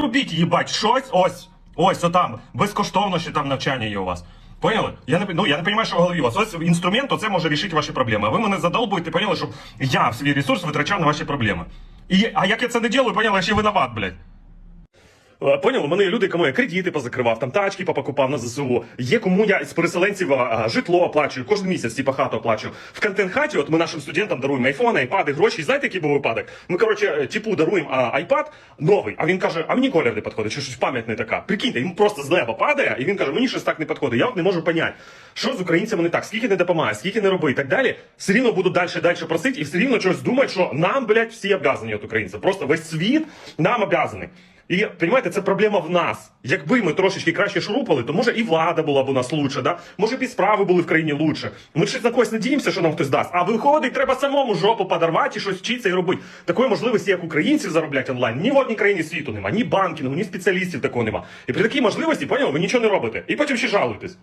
Робіть, їбать, щось, ось, ось, отам, безкоштовно ще там навчання є у вас. Поняли? Я не, ну, я не розумію, що в голові у вас. Ось інструмент, оце може рішити ваші проблеми. А ви мене задолбуєте, поняли, щоб я свій ресурс витрачав на ваші проблеми. І, а як я це не ділю, поняли, я ще виноват, блядь. Е, Поняли, у мене люди, кому я кредити позакривав, там тачки попокупав на ЗСУ. Є кому я з переселенців а, а, житло оплачую, кожен місяць типа хату оплачую. В контент-хаті, от ми нашим студентам даруємо айфони, айпади, гроші. Знаєте, який був випадок? Ми, коротше, типу, даруємо а, айпад новий, а він каже, а мені колір не підходить, що щось пам'ять не така. Прикиньте, йому просто з неба падає, і він каже, мені щось так не підходить. Я от не можу поняти, що з українцями не так, скільки не допомагає, скільки не роби і так далі. Все рівно будуть далі далі просити, і все рівно щось думають, що нам, блядь, всі обязані от українців. Просто весь світ нам обязаний. І розумієте, це проблема в нас. Якби ми трошечки краще шурупали, то може і влада була б у нас лучше, да? може б і справи були в країні лучше. Ми щось на когось надіємося, що нам хтось дасть. А виходить, треба самому жопу подорвати і щось вчитися і робити. Такої можливості, як українців заробляти онлайн, ні в одній країні світу нема, ні банкінгу, ні спеціалістів такого нема. І при такій можливості, поняли, ви нічого не робите. І потім ще жалуєтесь.